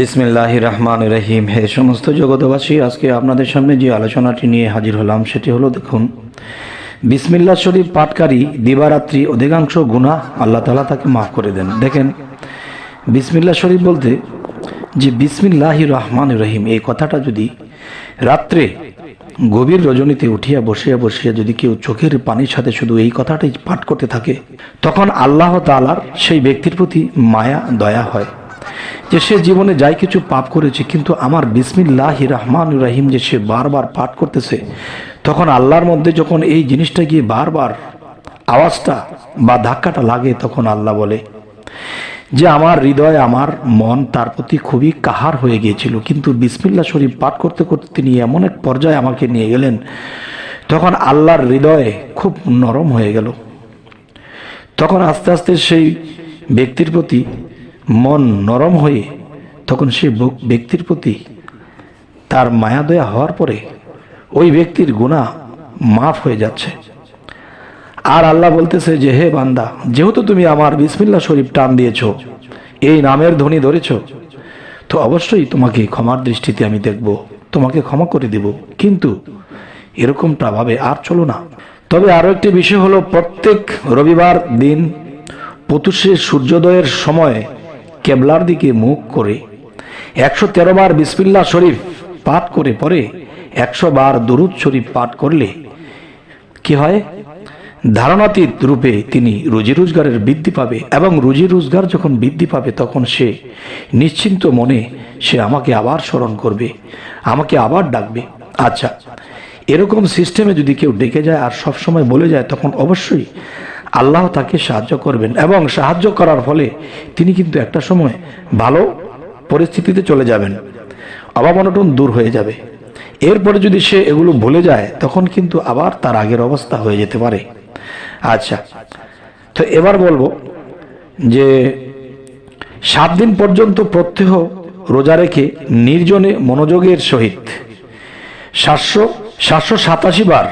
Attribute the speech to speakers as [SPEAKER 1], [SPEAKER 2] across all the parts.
[SPEAKER 1] বিসমিল্লাহ রহমান রহিম। হে সমস্ত জগতবাসী আজকে আপনাদের সামনে যে আলোচনাটি নিয়ে হাজির হলাম, সেটি হলো দেখুন, বিসমিল্লা শরীফ পাঠকারী দিবারাত্রি অধিকাংশ গুণা আল্লাহ তালা তাকে মাফ করে দেন। দেখেন, বিসমিল্লা শরীফ বলতে যে বিসমিল্লাহ রহমান রহিম, এই কথাটা যদি রাত্রে গভীর রজনীতে উঠিয়া বসিয়া বসিয়া যদি কেউ চোখের পানির সাথে শুধু এই কথাটাই পাঠ করতে থাকে, তখন আল্লাহ তালার সেই ব্যক্তির প্রতি মায়া, দয়া হয়। যে সে জীবনে যাই কিছু পাপ করেছে, কিন্তু আমার বিসমিল্লাহ রহমান রাহিম যে সে বারবার পাঠ করতেছে, তখন আল্লাহর মধ্যে যখন এই জিনিসটা গিয়ে বারবার আওয়াজটা বা ধাক্কাটা লাগে, তখন আল্লাহ বলে, যে আমার হৃদয়, আমার মন তার প্রতি খুবই কাহার হয়ে গিয়েছিল, কিন্তু বিসমিল্লা শরীফ পাঠ করতে করতে তিনি এমন এক পর্যায়ে আমাকে নিয়ে গেলেন, তখন আল্লাহর হৃদয়ে খুব নরম হয়ে গেল। তখন আস্তে আস্তে সেই ব্যক্তির প্রতি মন নরম হয়ে তখন সে ব্যক্তির প্রতি তার মায়াদয়া হওয়ার পরে ওই ব্যক্তির গুণা মাফ হয়ে যাচ্ছে। আর আল্লাহ বলতেছে যে, হে বান্দা, যেহেতু তুমি আমার বিসমিল্লা শরীফ টান দিয়েছ, এই নামের ধ্বনি ধরেছ, তো অবশ্যই তোমাকে ক্ষমার দৃষ্টিতে আমি দেখব, তোমাকে ক্ষমা করে দিব। কিন্তু এরকমটা ভাবে আর চলো না। তবে আরও একটি বিষয় হলো, প্রত্যেক রবিবার দিন পতুষে সূর্যোদয়ের সময় কেবলার দিকে মুখ করে একশো তেরো বার বিসমিল্লা শরীফ পাঠ করে পরে একশো বার দরুদ শরীফ পাঠ করলে কি হয়? ধারণাতীত রূপে তিনি রুজি রোজগারের বৃদ্ধি পাবে এবং রুজি রোজগার যখন বৃদ্ধি পাবে তখন সে নিশ্চিন্ত মনে সে আমাকে আবার স্মরণ করবে, আমাকে আবার ডাকবে। আচ্ছা এরকম সিস্টেমে যদি কেউ ডেকে যায় আর সব সময় বলে যায়, তখন অবশ্যই আল্লাহ তাকে সাহায্য করবেন এবং সাহায্য করার ফলে তিনি কিন্তু একটা সময় ভালো পরিস্থিতিতে চলে যাবেন। অভাব অনটন দূর হয়ে যাবে। এরপরে যদি সে এগুলো ভুলে যায়, তখন কিন্তু আবার তার আগের অবস্থা হয়ে যেতে পারে। আচ্ছা তো এবার বলব যে সাত দিন পর্যন্ত প্রত্যহ রোজা রেখে নির্জনে মনোযোগের সহিত সাতশো সাতশো সাতাশি বার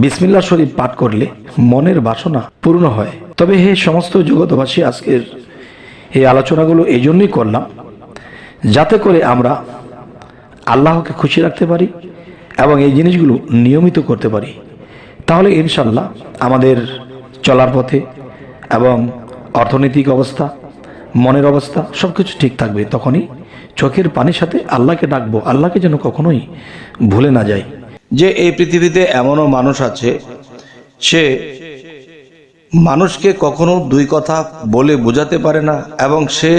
[SPEAKER 1] বিসমিল্লা শরীফ পাঠ করলে মনের বাসনা পূর্ণ হয়। তবে হে সমস্ত জগতবাসী আজকের এই আলোচনাগুলো এই জন্যই করলাম, যাতে করে আমরা আল্লাহকে খুশি রাখতে পারি এবং এই জিনিসগুলো নিয়মিত করতে পারি। তাহলে ইনশাল্লাহ আমাদের চলার পথে এবং অর্থনৈতিক অবস্থা, মনের অবস্থা সব কিছু ঠিক থাকবে। তখনই চোখের পানির সাথে আল্লাহকে ডাকবো, আল্লাহকে যেন কখনোই ভুলে না যাই।
[SPEAKER 2] যে এই পৃথিবীতে এমনও মানুষ আছে, সে মানুষকে কখনো দুই কথা বলে বোঝাতে পারে না এবং সে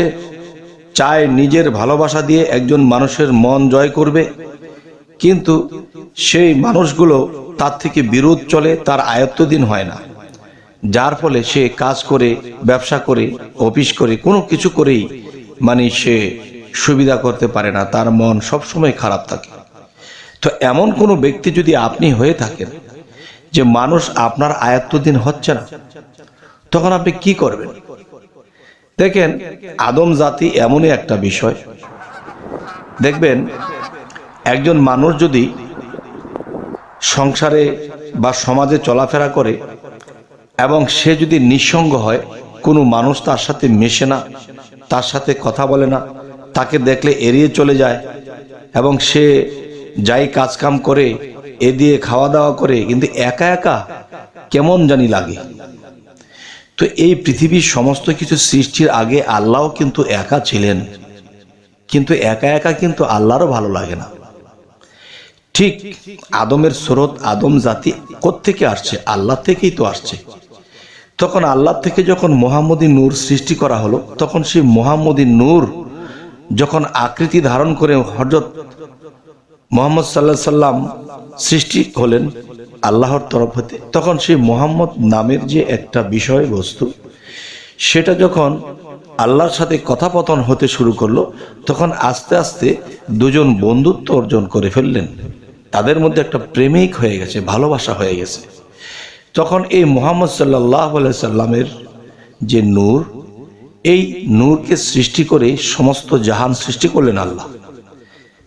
[SPEAKER 2] চায় নিজের ভালোবাসা দিয়ে একজন মানুষের মন জয় করবে। কিন্তু সেই মানুষগুলো তার থেকে বিরোধ চলে, তার আয়ত্তদিন হয় না। যার ফলে সে কাজ করে, ব্যবসা করে, অফিস করে, কোনো কিছু করেই মানে সে সুবিধা করতে পারে না, তার মন সবসময় খারাপ থাকে। তো এমন কোনো ব্যক্তি যদি আপনি হয়ে থাকেন যে মানুষ আপনার আয়ত্তদিন হচ্ছে না, তখন আপনি কি করবেন? দেখেন, আদম জাতি এমনই একটা বিষয়। দেখবেন, একজন মানুষ যদি সংসারে বা সমাজে চলাফেরা করে এবং সে যদি নিঃসঙ্গ হয়, কোনো মানুষ তার সাথে মেশে না, তার সাথে কথা বলে না, তাকে দেখলে এড়িয়ে চলে যায় এবং সে যাই কাজকাম করে, এ দিয়ে খাওয়া দাওয়া করে, কিন্তু একা একা কেমন জানি লাগে। তো এই পৃথিবীর সমস্ত কিছু সৃষ্টির আগে আল্লাহও কিন্তু একা ছিলেন। কিন্তু একা একা কিন্তু আল্লাহরও ভালো লাগে না। ঠিক আদমের স্রোত, আদম জাতি কোত্থেকে আসছে? আল্লাহ থেকেই তো আসছে। তখন আল্লাহ থেকে যখন মোহাম্মদী নূর সৃষ্টি করা হলো, তখন সেই মোহাম্মদী নূর যখন আকৃতি ধারণ করে হজরত মোহাম্মদ সাল্লাহ সাল্লাম সৃষ্টি হলেন আল্লাহর তরফ হতে। তখন সেই মোহাম্মদ নামের যে একটা বিষয়বস্তু, সেটা যখন আল্লাহর সাথে কথাপতন হতে শুরু করল, তখন আস্তে আস্তে দুজন বন্ধুত্ব অর্জন করে ফেললেন। তাদের মধ্যে একটা প্রেমিক হয়ে গেছে, ভালোবাসা হয়ে গেছে। তখন এই মোহাম্মদ সাল্লাহ সাল্লামের যে নূর, এই নূরকে সৃষ্টি করে সমস্ত জাহান সৃষ্টি করলেন আল্লাহ।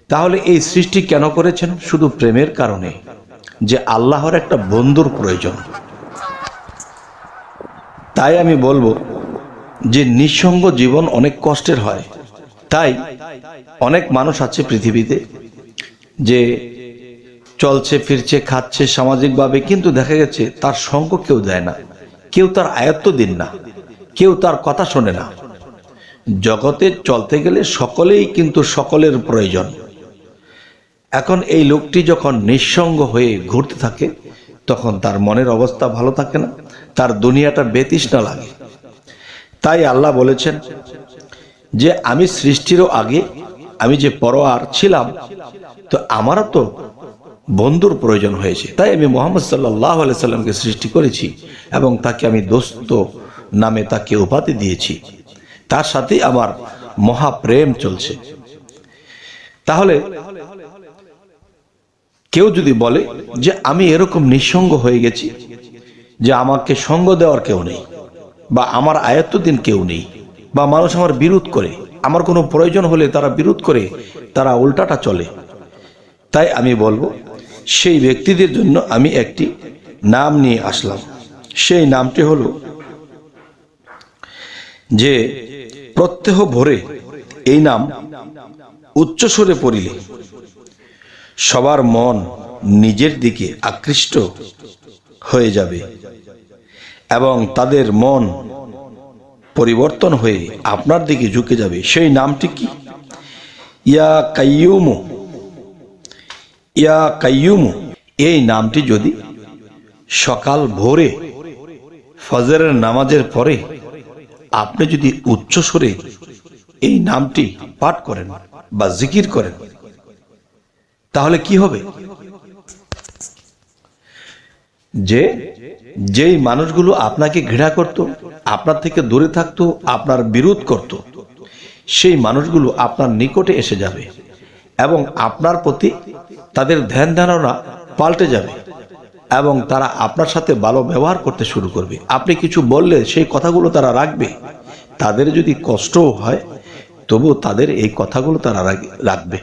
[SPEAKER 2] তাহলে এই সৃষ্টি কেন করেছেন? শুধু প্রেমের কারণে, যে আল্লাহর একটা বন্ধুর প্রয়োজন। তাই আমি বলব যে নিঃসঙ্গ জীবন অনেক কষ্টের হয়। তাই অনেক মানুষ আছে পৃথিবীতে যে চলছে, ফিরছে, খাচ্ছে সামাজিকভাবে, কিন্তু দেখা গেছে তার সঙ্গ কেউ দেয় না। কেউ তার আয়ত্ত দিন না। কেউ তার কথা শোনে না। জগতে চলতে গেলে সকলেই কিন্তু সকলের প্রয়োজন। এখন এই লোকটি যখন নিঃসঙ্গ হয়ে ঘুরতে থাকে, তখন তার মনের অবস্থা ভালো থাকে না, তার দুনিয়াটা বেতৃষ্ণা লাগে। তাই আল্লাহ বলেছেন যে, আমি সৃষ্টিরও আগে, আমি যে পরোয়ার ছিলাম, তো আমারও তো বন্ধুর প্রয়োজন হয়েছে। তাই আমি মোহাম্মদ সাল্লাহ সাল্লামকে সৃষ্টি করেছি এবং তাকে আমি দোস্ত নামে তাকে উপাধি দিয়েছি। তার সাথেই আমার মহাপ্রেম চলছে। তাহলে কেউ যদি বলে যে আমি এরকম নিঃসঙ্গ হয়ে গেছি যে আমাকে সঙ্গ দেওয়ার কেউ নেই, বা আমার আয়ত্ত দিন কেউ নেই, বা মানুষ আমার বিরোধ করে, আমার কোনো প্রয়োজন হলে তারা বিরোধ করে, তারা উল্টাটা চলে। তাই আমি বলব, সেই ব্যক্তিদের জন্য আমি একটি নাম নিয়ে আসলাম। সেই নামটি হলো যে প্রত্যহ ভোরে এই নাম উচ্চস্বরে পড়িলে সবার মন নিজের দিকে আকৃষ্ট হয়ে যাবে এবং তাদের মন পরিবর্তন হয়ে আপনার দিকে ঝুঁকে যাবে। সেই নামটি কি? ইয়া কাইয়ুমু। ইয়া কাইয়ুমু। এই নামটি যদি সকাল ভোরে, ফজরের নামাজের পরে আপনি যদি উচ্চস্বরে এই নামটি পাঠ করেন বা জিকির করেন তাহলে কি হবে? যে, যেই মানুষগুলো আপনাকে ঘৃণা করত, আপনার থেকে দূরে থাকতো, আপনার বিরোধ করত, সেই মানুষগুলো আপনার নিকটে এসে যাবে এবং আপনার প্রতি তাদের ধ্যান ধারণা পাল্টে যাবে এবং তারা আপনার সাথে ভালো ব্যবহার করতে শুরু করবে। আপনি কিছু বললে সেই কথাগুলো তারা রাখবে। তাদের যদি কষ্টও হয় তবু তাদের এই কথাগুলো তারা রাখবে।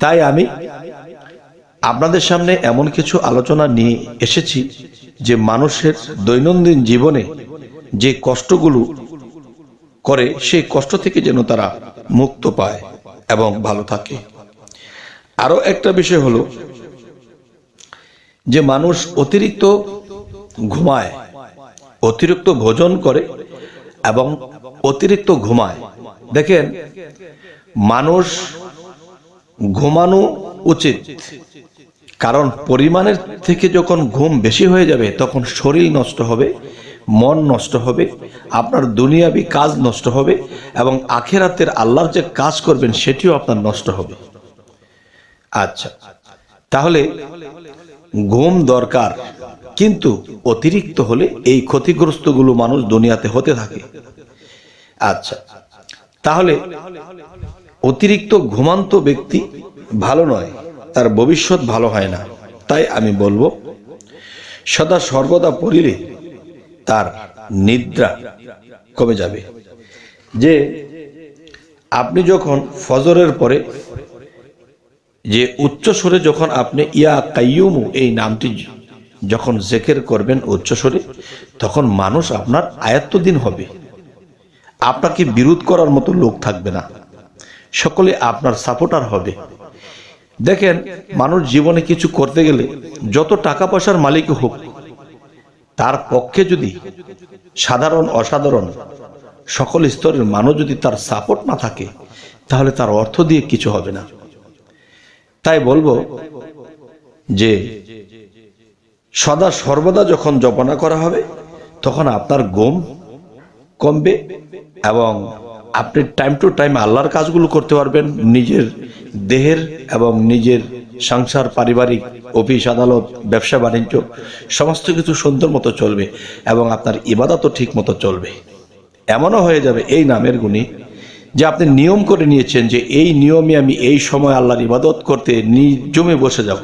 [SPEAKER 2] তাই আমি আপনাদের সামনে এমন কিছু আলোচনা নিয়ে এসেছি যে মানুষের দৈনন্দিন জীবনে যে কষ্টগুলো করে, সেই কষ্ট থেকে যেন তারা মুক্ত পায় এবং ভালো থাকে। আরও একটা বিষয় হলো যে মানুষ অতিরিক্ত ঘুমায়, অতিরিক্ত ভোজন করে এবং অতিরিক্ত ঘুমায়। দেখেন, মানুষ ঘুমানো উচিত। কারণ পরিমাণের থেকে যখন ঘুম বেশি হয়ে যাবে, তখন শরীর নষ্ট হবে, মন নষ্ট হবে, আপনার দুনিয়াবি কাজ নষ্ট হবে এবং আখেরাতের আল্লাহর যে কাজ করবেন, সেটিও আপনার নষ্ট হবে। আচ্ছা তাহলে ঘুম দরকার, কিন্তু অতিরিক্ত হলে এই ক্ষতিগ্রস্তগুলো মানুষ দুনিয়াতে হতে থাকে। আচ্ছা তাহলে অতিরিক্ত ঘুমান্ত ব্যক্তি ভালো নয়, তার ভবিষ্যৎ ভালো হয় না। তাই আমি বলব, সদা সর্বদা পড়িলে তার নিদ্রা কমে যাবে। যে আপনি যখন ফজরের পরে, যে উচ্চ স্বরে যখন আপনি ইয়া কাইয়ুমু, এই নামটি যখন জেকের করবেন উচ্চ স্বরে, তখন মানুষ আপনার আয়ত্তদিন হবে। আপনাকে বিরোধ করার মতো লোক থাকবে না। সকলে আপনার সাপোর্টার হবে। দেখেন, মানুষ জীবনে কিছু করতে গেলে যত টাকা পয়সার মালিক হোক, তার পক্ষে যদি সাধারণ, অসাধারণ সকল স্তরের মানুষ যদি তার সাপোর্ট না থাকে, তাহলে তার অর্থ দিয়ে কিছু হবে না। তাই বলব যে, সদা সর্বদা যখন জপনা করা হবে, তখন আপনার গম কমবে এবং আপনি টাইম টু টাইম আল্লাহর কাজগুলো করতে পারবেন, নিজের দেহের এবং নিজের সংসার, পারিবারিক, অফিস, আদালত, ব্যবসা, বাণিজ্য, সমস্ত কিছু সুন্দর মতো চলবে এবং আপনার ইবাদতও ঠিক মতো চলবে। এমনও হয়ে যাবে এই নামের গুণী যে আপনি নিয়ম করে নিয়েছেন যে এই নিয়মে আমি এই সময় আল্লাহর ইবাদত করতে জমে বসে যাব।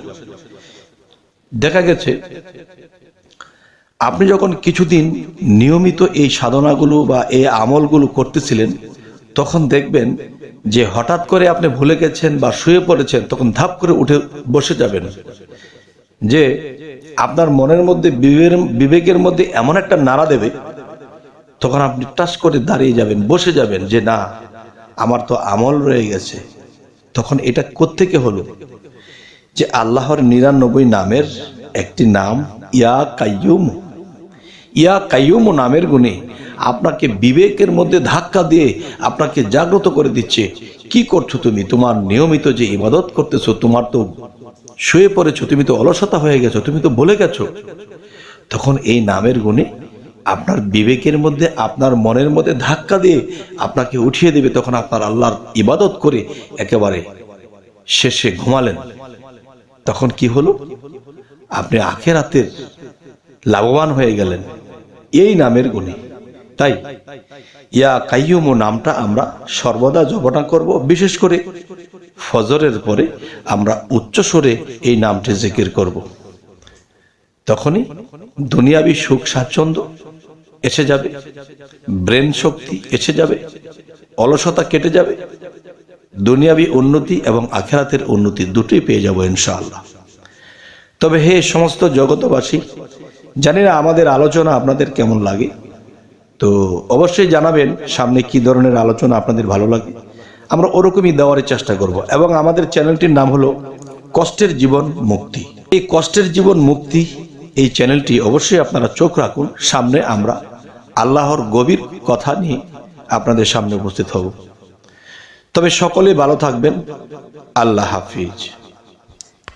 [SPEAKER 2] দেখা গেছে, আপনি যখন কিছুদিন নিয়মিত এই সাধনাগুলো বা এই আমলগুলো করতেছিলেন তখন দেখবেন যে হঠাৎ করে আপনি ভুলে গেছেন বা শুয়ে পড়েছেন, তখন ধাপ করে উঠে বসে যাবেন। যে আপনার মনের মধ্যে বিবেকের- মধ্যে এমন একটা নাড়া দেবে, তখন আপনি টাস করে দাঁড়িয়ে যাবেন, বসে যাবেন যে না, আমার তো আমল রয়ে গেছে। তখন এটা কোত্থেকে হলো? যে আল্লাহর নিরানব্বই নামের একটি নাম, ইয়া কাইয়ুম ইয়া কাইয়ুম নামের গুণে আপনাকে বিবেকের মধ্যে ধাক্কা দিয়ে আপনাকে জাগ্রত করে দিচ্ছে। কি করছ তুমি? তোমার নিয়মিত যে ইবাদত করতেছো, তোমার তো শুয়ে পড়েছো, তুমি তো অলসতা হয়ে গেছো, তুমি তো বলে গেছো। তখন এই নামের গুণে আপনার বিবেকের মধ্যে, আপনার মনের মধ্যে ধাক্কা দিয়ে আপনাকে উঠিয়ে দেবে, তখন আপনার আল্লাহর ইবাদত করে একেবারে শেষে ঘুমালেন। তখন কি হলো? আপনি আখেরাতের লাভবান হয়ে গেলেন। এই নামের গুণে। তাই ইয়া কাইয়ুম নামটা আমরা সর্বদা জপনা করব, বিশেষ করে ফজরের পরে আমরা উচ্চ স্বরে এই নামটি জিকির করব। তখনই দুনিয়াবি সুখ, স্বাচ্ছন্দ্য এসে যাবে, ব্রেন শক্তি এসে যাবে, অলসতা কেটে যাবে, দুনিয়াবি উন্নতি এবং আখেরাতের উন্নতি দুটোই পেয়ে যাব ইনশাআল্লাহ। তবে হে সমস্ত জগতবাসী জানি না আমাদের আলোচনা আপনাদের কেমন লাগে। তো অবশ্যই জানাবেন সামনে কি ধরনের আলোচনা আপনাদের ভালো লাগে। আমরা ওরকমই দেওয়ার চেষ্টা করব এবং আমাদের চ্যানেলটির নাম হলো কষ্টের জীবন মুক্তি। এই কষ্টের জীবন মুক্তি এই চ্যানেলটি অবশ্যই আপনারা চোখ রাখুন। সামনে আমরা আল্লাহর গভীর কথা নিয়ে আপনাদের সামনে উপস্থিত হব। তবে সকলে ভালো থাকবেন। আল্লাহ হাফিজ।